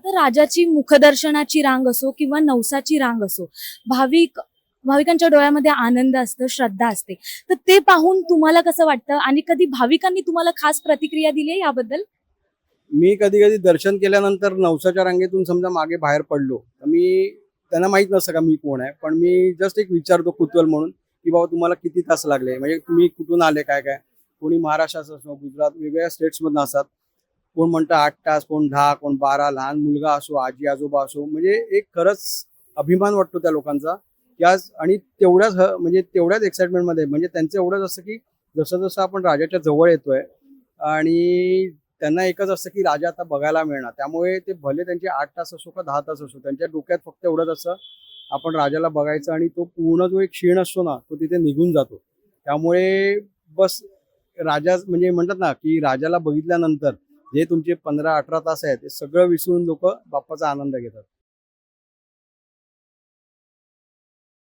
आता राजाची मुखदर्शनाची रांग असो किंवा नवसाची रांग असो भाविक भाविकांच्या डोळ्यामध्ये आनंद असतं श्रद्धा असते. तर ते पाहून तुम्हाला कसं वाटतं? आणि कधी भाविकांनी तुम्हाला खास प्रतिक्रिया दिली आहे याबद्दल? मी कधी कधी दर्शन केल्यानंतर नवसाच्या रांगेतून समजा मागे बाहेर पडलो तर मी त्यांना माहीत नसतं का मी कोण आहे? पण मी जस्ट एक विचारतो कुतूहल म्हणून की बाबा तुम्हाला किती तास लागले? म्हणजे तुम्ही कुठून आले? काय काय? कोणी महाराष्ट्राचं असो गुजरात वेगवेगळ्या स्टेट्समधनं असतात. कोण म्हणतं आठ तास कोण दहा कोण बारा लहान मुलगा असो आजी आजोबा असो म्हणजे एक खरंच अभिमान वाटतो त्या लोकांचा. याच आणि तेवढ्याच म्हणजे तेवढ्याच एक्साइटमेंटमध्ये म्हणजे त्यांचं एवढंच असतं की जसं जसं आपण राजाच्या जवळ येतोय आणि त्यांना एकच असतं की राजा आता बघायला मिळणार. त्यामुळे ते भले त्यांचे आठ तास असो का दहा तास असो त्यांच्या डोक्यात फक्त एवढंच असतं आपण राजाला बघायचं आणि तो पूर्ण जो एक क्षीण असतो ना तो तिथे निघून जातो. त्यामुळे बस राजा म्हणजे म्हणतात ना की राजाला बघितल्यानंतर जे तुमचे पंधरा अठरा तास आहेत ते सगळं विसरून लोक बाप्पाचा आनंद घेतात.